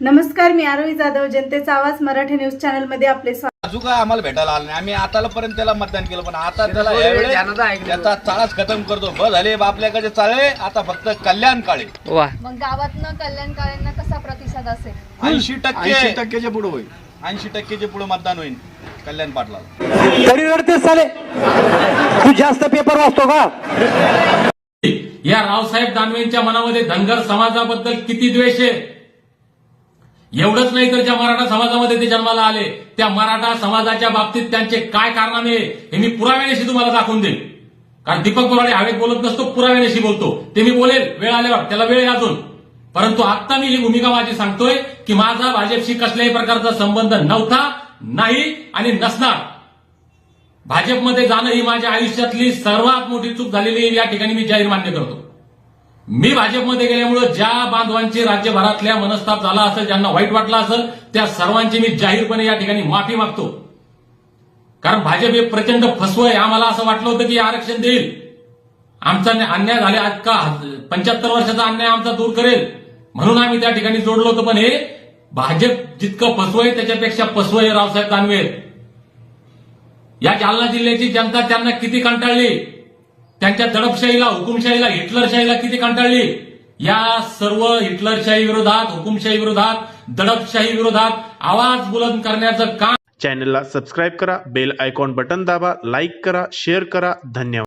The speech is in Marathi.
नमस्कार मी आरोही जाधव जनतेचा आवाज मराठी न्यूज चॅनलमध्ये आपले स्वागत. अजून काय आम्हाला भेटायला आलं नाही. आम्ही आतापर्यंत त्याला मतदान केलं पण आता त्याला यावेळेस. त्याचा चाळाच खतम करतो. बस झाले आपल्याकडे चाळे आता फक्त कल्याण काळे. वा. मग गावातनं कल्याण काळ्यांना कसा प्रतिसाद असेल? ऐंशी टक्के. टक्क्याच्या पुढे होईल. ऐंशी टक्केचे पुढे मतदान होईल कल्याण पाटला तरी रडतेस साले तू जास्त पेपर वाचतो का? या रावसाहेब दानवेंच्या मनामध्ये धनगर समाजाबद्दल किती द्वेष आहे? एवढंच नाही तर ज्या मराठा समाजामध्ये ते जन्माला आले त्या मराठा समाजाच्या बाबतीत त्यांचे काय कारणामे हे मी पुराव्यानेशी तुम्हाला दाखवून देईन. कारण दीपक बोराडे हवेत बोलत नसतो पुराव्यानेशी बोलतो. ते मी बोलेल वेळ आल्यावर त्याला वेळ अजून. परंतु आता मी ही भूमिका माझी सांगतोय की माझा भाजपशी कसल्याही प्रकारचा संबंध नव्हता नाही आणि नसणार. भाजपमध्ये जाणं ही माझ्या आयुष्यातली सर्वात मोठी चूक झालेली आहे या ठिकाणी मी जाहीर मान्य करतो. मी भाजपमध्ये गेल्यामुळे ज्या बांधवांची राज्यभरातल्या मनस्ताप झाला असेल ज्यांना वाईट वाटलं असेल त्या सर्वांची मी जाहीरपणे या ठिकाणी माफी मागतो. कारण भाजप हे प्रचंड फसवं आहे. आम्हाला असं वाटलं होतं की आरक्षण देईल. आमचा अन्याय- झाले आज का? पंच्याहत्तर वर्षाचा अन्याय आमचा दूर करेल. म्हणून आम्ही त्या ठिकाणी जोडलो होतो. पण हे भाजप जितकं फसवं आहे त्याच्यापेक्षा फसवं आहे रावसाहेब दानवे. या जालना जिल्ह्याची जनता त्यांना किती कंटाळली? त्यांच्या दडपशाहीला हुकुमशाहीला हिटलरशाहीला किती कंटाळली? या सर्व हिटलरशाही विरोधात हुकुमशाही विरोधात दडपशाही विरोधात आवाज बुलंद करण्याचं काम चॅनलला सबस्क्राईब करा बेल आयकॉन बटन दाबा लाईक करा शेअर करा. धन्यवाद.